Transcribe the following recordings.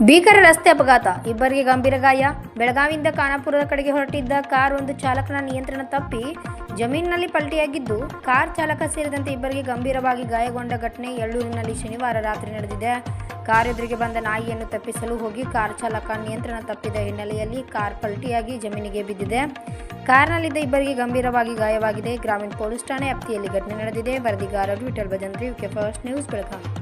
ಭೀಕರ ರಸ್ತೆ ಅಪಘಾತ. ಇಬ್ಬರಿಗೆ ಗಂಭೀರ ಗಾಯ. ಬೆಳಗಾವಿಯಿಂದ ಖಾನಾಪುರದ ಕಡೆಗೆ ಹೊರಟಿದ್ದ ಕಾರ್ ಒಂದು ಚಾಲಕನ ನಿಯಂತ್ರಣ ತಪ್ಪಿ ಜಮೀನಿನಲ್ಲಿ ಪಲ್ಟಿಯಾಗಿದ್ದು, ಕಾರ್ ಚಾಲಕ ಸೇರಿದಂತೆ ಇಬ್ಬರಿಗೆ ಗಂಭೀರವಾಗಿ ಗಾಯಗೊಂಡ ಘಟನೆ ಎಳ್ಳೂರಿನಲ್ಲಿ ಶನಿವಾರ ರಾತ್ರಿ ನಡೆದಿದೆ. ಕಾರ್ ಎದುರಿಗೆ ಬಂದ ನಾಯಿಯನ್ನು ತಪ್ಪಿಸಲು ಹೋಗಿ ಕಾರ್ ಚಾಲಕ ನಿಯಂತ್ರಣ ತಪ್ಪಿದ ಹಿನ್ನೆಲೆಯಲ್ಲಿ ಕಾರ್ ಪಲ್ಟಿಯಾಗಿ ಜಮೀನಿಗೆ ಬಿದ್ದಿದೆ. ಕಾರ್ನಲ್ಲಿದ್ದ ಇಬ್ಬರಿಗೆ ಗಂಭೀರವಾಗಿ ಗಾಯವಾಗಿದೆ. ಗ್ರಾಮೀಣ ಪೊಲೀಸ್ ಠಾಣೆ ವ್ಯಾಪ್ತಿಯಲ್ಲಿ ಘಟನೆ ನಡೆದಿದೆ. ವರದಿಗಾರರು Vitthal Bhajantri, U K first news Belagavi.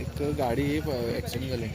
एक गाडी ॲक्सिडेंट झाली.